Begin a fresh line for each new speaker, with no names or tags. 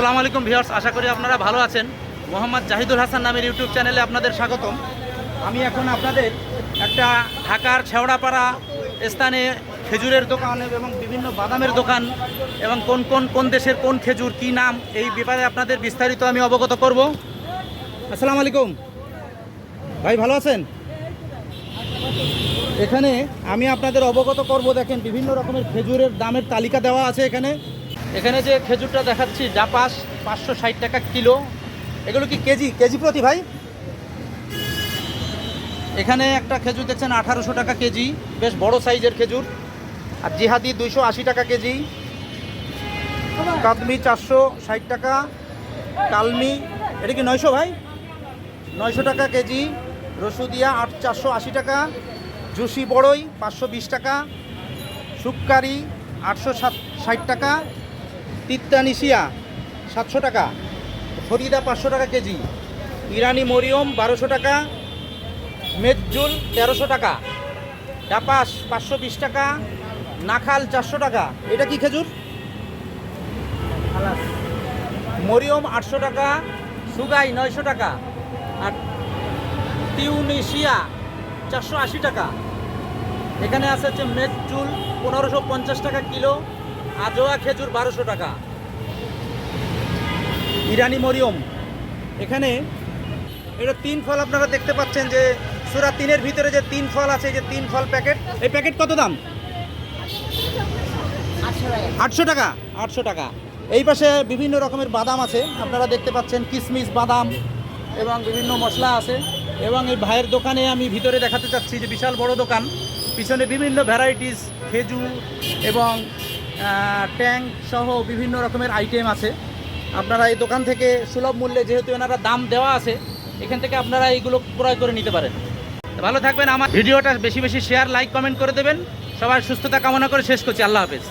আসসালামু আলাইকুম ভিউয়ার্স, আশা করি আপনারা ভালো আছেন। মোহাম্মদ জাহিদুল হাসান নামের ইউটিউব চ্যানেলে আপনাদের স্বাগতম। আমি এখন আপনাদের একটা ঢাকার ছেওড়াপাড়া স্থানে খেজুরের দোকান এবং বিভিন্ন বাদামের দোকান এবং কোন কোন কোন দেশের কোন খেজুর, কি নাম, এই ব্যাপারে আপনাদের বিস্তারিত আমি অবগত করব। আসসালামু আলাইকুম। ভাই, ভালো আছেন? এখানে আমি আপনাদের অবগত করব, দেখেন বিভিন্ন রকমের খেজুরের দামের তালিকা দেওয়া আছে এখানে। এখানে যে খেজুরটা দেখাচ্ছি জাপাস পাঁচশো ষাট টাকা কিলো। এগুলো কি কেজি? কেজি প্রতি ভাই? এখানে একটা খেজুর দেখছেন, আঠারোশো টাকা কেজি। বেশ বড় সাইজের খেজুর। আর জিহাদি দুইশো আশি টাকা কেজি। কাদমি চারশো ষাট টাকা। কালমি, এটা কি নয়শো ভাই? নয়শো টাকা কেজি। রসুদিয়া আট, চারশো আশি টাকা। জুসি বড়ই পাঁচশো বিশ টাকা। শুক্কারি আটশো ষাট টাকা। তিত্তানিশিয়া সাতশো টাকা। ফরিদা পাঁচশো টাকা কেজি। ইরানি মরিয়ম বারোশো টাকা। মেজজুল তেরোশো টাকা। ডাপাস পাঁচশো বিশ টাকা। নাখাল চারশো টাকা। এটা কি খেজুর? মরিয়ম আটশো টাকা। সুগাই নয়শো টাকা। আর টিউনিশিয়া চারশো আশি টাকা। এখানে আছে হচ্ছে মেজচুল পনেরোশো পঞ্চাশ টাকা কিলো। আজোয়া খেজুর বারোশো টাকা। ইরানি মরিয়ম, এখানে এটা তিন ফল আপনারা দেখতে পাচ্ছেন যে সুরা তিনের ভিতরে যে তিন ফল আছে, যে তিন ফল প্যাকেট, এই প্যাকেট কত দাম? আটশো টাকা। আটশো টাকা। এই পাশে বিভিন্ন রকমের বাদাম আছে, আপনারা দেখতে পাচ্ছেন কিশমিশ বাদাম এবং বিভিন্ন মশলা আছে এবং এই ভাইয়ের দোকানে আমি ভিতরে দেখাতে চাচ্ছি যে বিশাল বড় দোকান, পিছনে বিভিন্ন ভ্যারাইটিস খেজুর এবং ট্যাঙ্ক সহ বিভিন্ন রকমের আইটেম আছে। আপনারা এই দোকান থেকে সুলভ মূল্যে যেহেতু এনারা দাম দেওয়া আছে, এখান থেকে আপনারা এইগুলো ক্রয় করে নিতে পারেন। ভালো থাকবেন আমার। ভিডিওটা বেশি বেশি শেয়ার লাইক কমেন্ট করে দেবেন। সবাই সুস্থতা কামনা করে শেষ করছি। আল্লাহ হাফেজ।